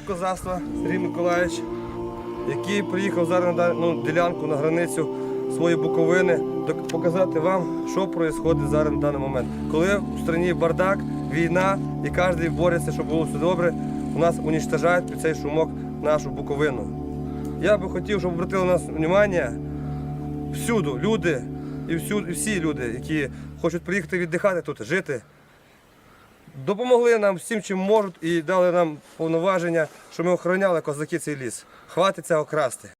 представник козацтва Сергій Миколаївич, який приїхав зараз на дану ділянку на границю своєї Буковини, показати вам, що відбувається зараз на даний момент. Коли в країні бардак, війна і кожен бореться, щоб було все добре, у нас унічтожають під цей шумок нашу Буковину. Я би хотів, щоб обратили на нас увагу всюди люди і всі люди, які хочуть приїхати віддихати тут, жити допомогли нам всім, чим можуть, і дали нам повноваження, що ми охороняли козаки цей ліс. Хватиться цього красти.